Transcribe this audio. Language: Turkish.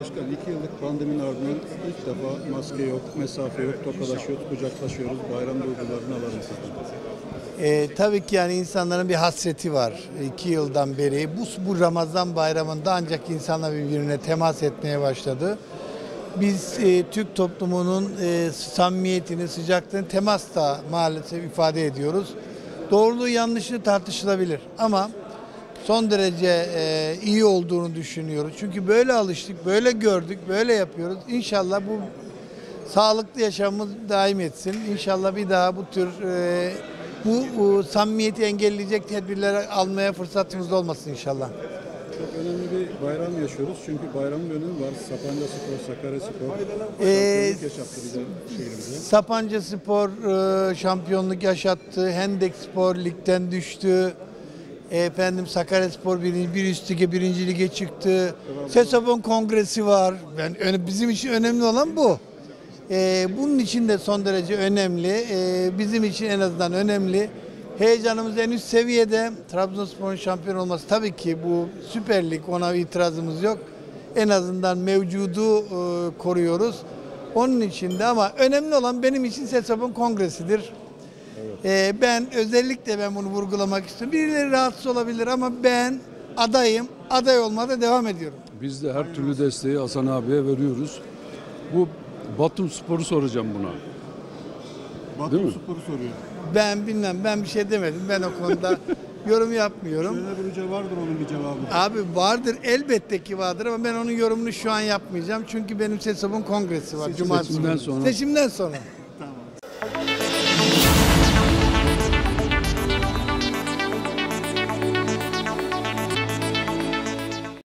Başkan iki yıllık pandeminin ardından ilk defa maske yok, mesafe yok, tokalaşıyoruz, kucaklaşıyoruz. Bayram duygularını alalım sizden. Ee, tabii ki yani insanların bir hasreti var iki yıldan beri. Bu, bu Ramazan bayramında ancak insanlar birbirine temas etmeye başladı. Biz e, Türk toplumunun e, samimiyetini, sıcaklığını temasla maalesef ifade ediyoruz. Doğruluğu yanlışlığı tartışılabilir ama son derece e, iyi olduğunu düşünüyoruz. Çünkü böyle alıştık, böyle gördük, böyle yapıyoruz. İnşallah bu sağlıklı yaşamımız daim etsin. İnşallah bir daha bu tür e, bu e, samimiyeti engelleyecek tedbirler almaya fırsatımız olmasın inşallah. Çok önemli bir bayram yaşıyoruz. Çünkü bayramın önemi var. Sapanca Spor, Sakarya Spor. Ee, Şampiyonluk yaşattı bize şehrimize. Sapanca Spor e, şampiyonluk yaşattı. Hendek Spor ligden düştü. Efendim Sakarya Spor bir, üst lige, birinci lige çıktı. Sesabon Kongresi var. Ben, öne- bizim için önemli olan bu. E, bunun için de son derece önemli. E, bizim için en azından önemli. Heyecanımız en üst seviyede. Trabzonspor'un şampiyon olması tabii ki bu Süper Lig ona itirazımız yok. En azından mevcudu e, koruyoruz. Onun için de ama önemli olan benim için Sesabon Kongresi'dir. Ee, ben özellikle ben bunu vurgulamak istiyorum. Birileri rahatsız olabilir ama ben adayım. Aday olmaya da devam ediyorum. Biz de her türlü desteği Hasan abiye veriyoruz. Bu Batum Spor'u soracağım buna. Batum mi? Spor'u soruyor. Ben bilmem ben bir şey demedim. Ben o konuda yorum yapmıyorum. Şöyle bulunca vardır onun bir cevabı. Abi vardır elbette ki vardır ama ben onun yorumunu şu an yapmayacağım. Çünkü benim Sesabon Kongresi var. Seçimden günü. sonra. Seçimden sonra.